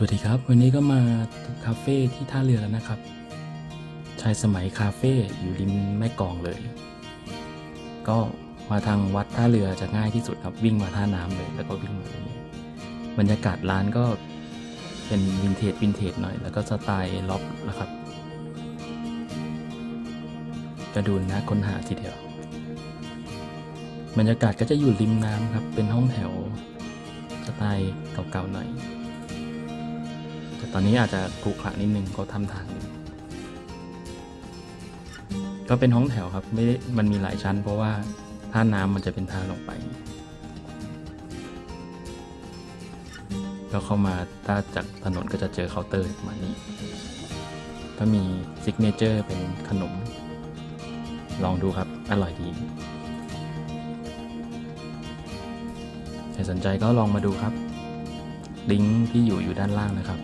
สวัสดีครับ วันนี้ก็มาคาเฟ่ที่ท่าเรือแล้วนะครับ ชายสมัยคาเฟ่อยู่ริมแม่กองเลย ก็มาทางวัดท่าเรือจะง่ายที่สุดครับวิ่งมาท่าน้ำเลยแล้วก็วิ่งมาตรงนี้บรรยากาศร้านก็เป็นวินเทจวินเทจหน่อย แล้วก็สไตล์ล็อบนะครับกระดูนนะค้นหาทีเดียว บรรยากาศก็จะอยู่ริมน้ำครับเป็นห้องแถวสไตล์เก่าๆหน่อย แต่ตอนนี้อาจจะขรุขระนิดนึงเขาทำทางก็เป็นห้องแถวครับไม่ได้มันมีหลายชั้น เพราะว่าท่าน้ำมันจะเป็นทางลงไปก็เข้ามาถ้าจากถนนก็จะเจอเคาน์เตอร์ประมาณนี้ ก็มีซิกเนเจอร์เป็นขนม ลองดูครับ อร่อยดีใครสนใจก็ลองมาดูครับ ลิงก์ที่อยู่อยู่ด้านล่างนะครับ